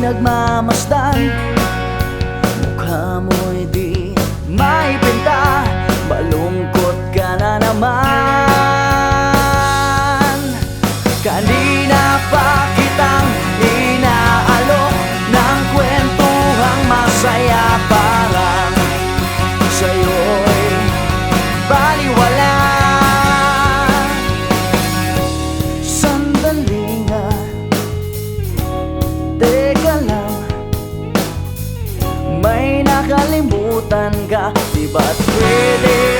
nagmamasdan Mukha mo'y di may pinta Malungkot ka na naman. tangga di batu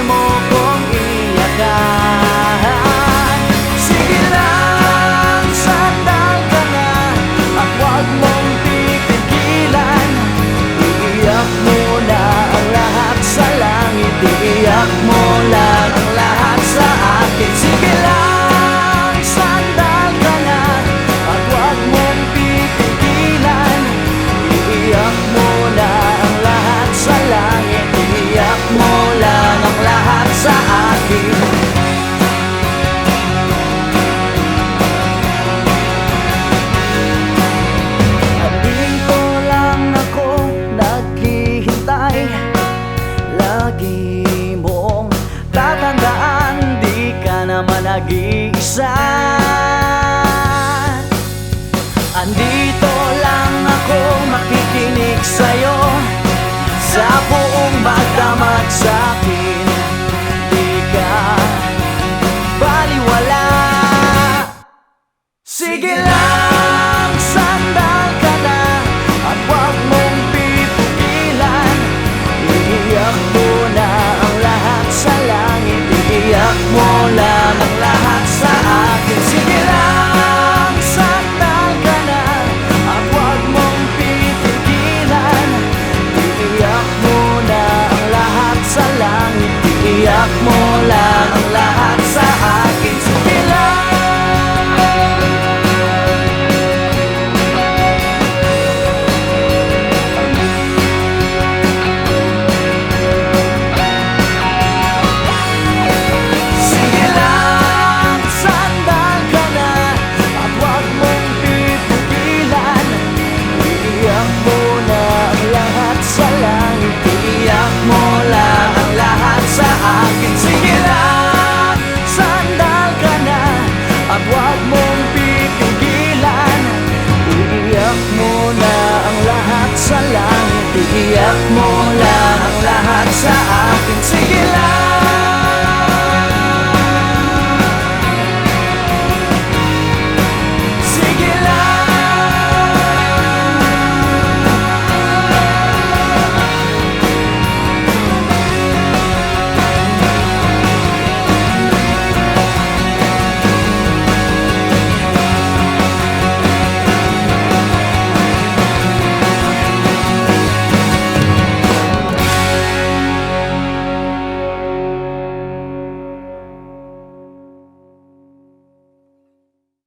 mag-iisa Andito lang ako makikinig sa'yo. Sa buhay Iyak mo lang lahat sa akin Sige lang.